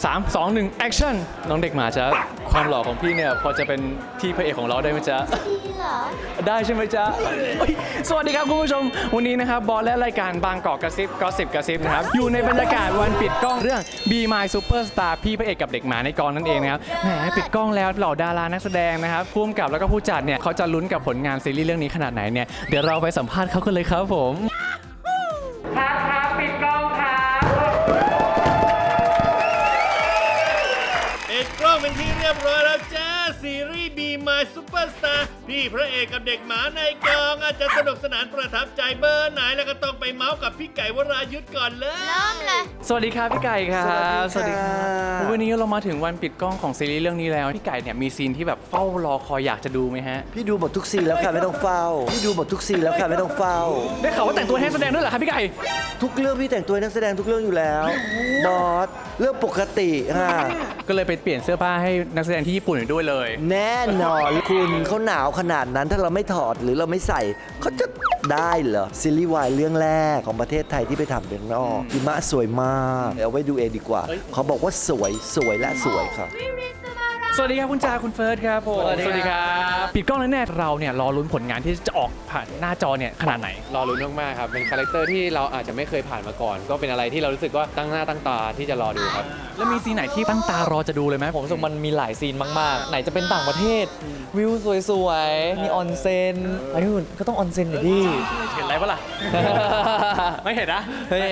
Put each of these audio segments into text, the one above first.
3 2 1 action น้องเด็กหมาจ๊ะ ความหล่อของพี่เนี่ย พอจะเป็นที่พระเอกของเราได้ไหมจ๊ะดีเหรอ ได้ใช่ไหมจ๊ะเฮ้ยสวัสดีครับคุณผู้ชม วันนี้นะครับ บอสและรายการบางกอกกระซิบก็สิบกระซิบนะครับ อยู่ในบรรยากาศวันปิดกล้องเรื่อง Be My Superstar พี่พระเอกกับเด็กหมาในกองนั่นเองนะครับ แหมปิดกล้องแล้วเหล่าดารานักแสดงนะครับผู้กำกับแล้วก็ผู้จัดเนี่ยเขาจะลุ้นกับผลงานซีรีส์เรื่องนี้ขนาดไหนเนี่ย เดี๋ยวเราไปสัมภาษณ์เขากันเลยครับผม เป็นที่เรียบร้อยแล้วจ้าซีรีส์บีมายซูเปอร์สตาร์พี่พระเอกกับเด็กหมาในกองอาจจะสนุกสนานประทับใจเบอร์ไหน แล้วก็ต้องไปเมาส์กับพี่ไก่วรายุทธ์ก่อนเลย เริ่มเลย สวัสดีครับพี่ไก่ครับสวัสดีครับ วันนี้เรามาถึงวันปิดกล้องของซีรีส์เรื่องนี้แล้วพี่ไก่เนี่ยมีซีนที่แบบเฝ้ารอคอยอยากจะดูไหมฮะ พี่ดูหมดทุกซีนแล้วค่ะไม่ต้องเฝ้า พี่ดูหมดทุกซีนแล้วค่ะไม่ต้องเฝ้า ได้ข่าวว่าแต่งตัวให้แสดงด้วยเหรอครับพี่ไก่ ทุกเรื่องพี่แต่งตัวให้นักแสดงทุกเรื่องอยู่แล้ว บอสเรื่องปกติค่ะ ก็เลยไปเปลี่ยนเสื้อผ้าให้นักแสดงที่ญี่ปุ่นด้วยเลย แน่นอนคุณเขาหนาวขนาดนั้นถ้าเราไม่ถอดหรือเราไม่ใส่เขาจะได้เหรอซีรีส์วายเรื่องแรกของประเทศไทยที่ไปทำเมืองนอกหิมะสวยมากเอาไว้ดูเองดีกว่า เขาบอกว่าสวยสวยและสวยค่ะ สวัสดีครับคุณจาคุณเฟิร์สครับผมสวัสดีครับปิดกล้องแล้วแน่เราเนี่ยรอลุ้นผลงานที่จะออกผ่านหน้าจอเนี่ยขนาดไหน รอลุ้นมากๆครับ เป็นคาแรคเตอร์ที่เราอาจจะไม่เคยผ่านมาก่อน ก็เป็นอะไรที่เรารู้สึกว่าตั้งหน้าตั้งตาที่จะรอดูครับ แล้วมีซีนไหนที่ตั้งตารอจะดูเลยไหมผมรู้สึกมันมีหลายซีนมากๆ ไหนจะเป็นต่างประเทศ วิวสวยๆ มีออนเซนไอ้นู่นก็ต้องออนเซนอยู่ดิ เห็นอะไรปะล่ะ ไม่เห็นนะ เฮ้ย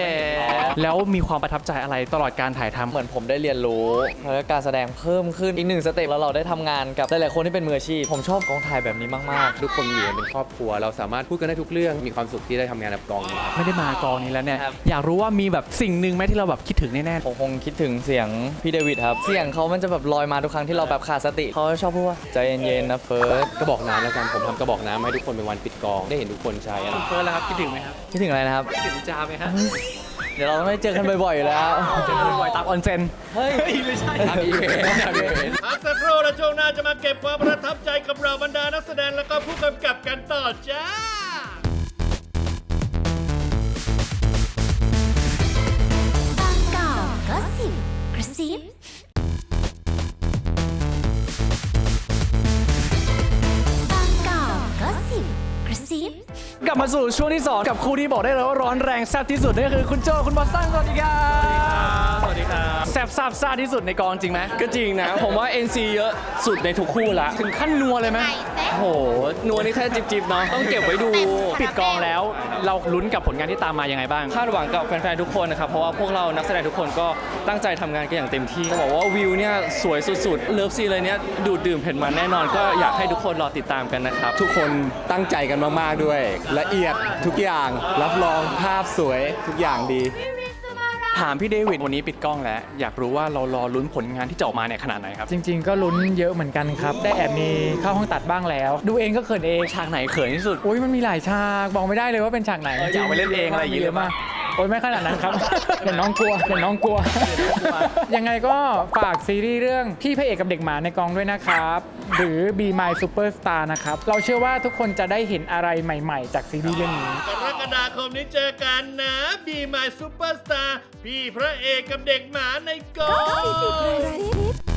แล้วมีความประทับใจอะไรตลอดการถ่ายทำ เหมือนผมได้เรียนรู้แล้วก็การแสดงเพิ่มขึ้นอีกหนึ่งสเต็ปแล้วเราได้ทำงานกับหลายๆคนที่เป็นมืออาชีพ ผมชอบกองถ่ายแบบนี้มาก ทุกคนอยู่กันเป็นครอบครัว เราสามารถพูดกันได้ทุกเรื่องมีความสุขที่ได้ทำงานกับกองนี้ครับไม่ได้มากองนี้แล้วเนี่ย ครับ อยากรู้ว่ามีแบบสิ่งหนึ่งไหมที่เราแบบคิดถึงแน่ๆ ผมคงคิดถึงเสียงพี่เดวิดครับ เสียงเขามันจะแบบลอยมาทุกครั้งที่เราแบบขาดสติ เขาชอบพูดว่าใจเย็นๆนะเฟิร์ส กระบอกน้ำแล้วกันผมทำกระบอกน้ำให้ทุกคนเป็นวันปิดกองได้เห็นทุกคนใช้อะไรๆเฟิร์สแล้วครับคิดถึงไหมครับคิดถึงอะไรนะครับ คิดถึงจาไหมฮะเดี๋ยวเราต้องได้เจอกันบ่อยๆอยู่แล้วเจอกันบ่อยๆตามออนเซนเฮ้ยไม่ใช่ทำอีเวนต์ทำอีเวนต์พักสักครู่แล้วช่วงหน้าจะมาเก็บความประทับใจกับเราบรรดานักแสดงแล้วก็ผู้กำกับกันต่อจ้า กลับมาสู่ช่วงที่ 2 กับคู่ที่บอกได้เลยว่าร้อนแรงแซ่บที่สุดนั่นก็คือคุณโจคุณบอสตันสวัสดีครับ วัสดีครับแซ่บซาบซ่าที่สุดในกองจริงไหมก็จริงนะ ผมว่า NC เยอะสุดในทุกคู่ละ ถึงขั้นนัวเลยไหมไก่เซ็ตโห นัวนี่แค่จิบๆเนาะต้องเก็บไว้ดู ปิดกองแล้ว เราลุ้นกับผลงานที่ตามมายังไงบ้าง คาดหวังกับแฟนๆทุกคนนะครับ เพราะว่าพวกเรานักแสดงทุกคนก็ตั้งใจทำงานกันอย่างเต็มที่ต้องบอกว่าวิวเนี่ยสวยสุดๆ เลิฟซีเลยเนี่ยดูดดื่มเผ็ดมันแน่นอน ก็อยากให้ทุกคนรอติดตามกันนะครับ ทุกคนตั้งใจกันมากๆด้วย ละเอียดทุกอย่าง รับรองภาพสวยทุกอย่างดี ถามพี่เดวิดวันนี้ปิดกล้องแล้ว อยากรู้ว่าเรารอลุ้นผลงานที่จะออกมาเนี่ยขนาดไหนครับ จริง ๆ ก็ลุ้นเยอะเหมือนกันครับ ได้แอบมีเข้าห้องตัดบ้างแล้ว ดูเองก็เขินเองฉากไหนเขินที่สุด อุ้ยมันมีหลายฉากบอกไม่ได้เลยว่าเป็นฉากไหนเอออยากไปเล่นเองอะไรอย่างงี้เยอะมาก โอ้ยไม่ขนาดนั้นครับ เดี๋ยวน้องกลัวเดี๋ยวน้องกลัว ยังไงก็ฝากซีรีส์เรื่องพี่พระเอกกับเด็กหมาในกองด้วยนะครับ หรือ Be My Superstar นะครับ เราเชื่อว่าทุกคนจะได้เห็นอะไรใหม่ๆ จากซีรีส์เรื่องนี้ กรกฎาคมนี้เจอกันนะ Be My Superstar พี่พระเอกกับเด็กหมาในกองบา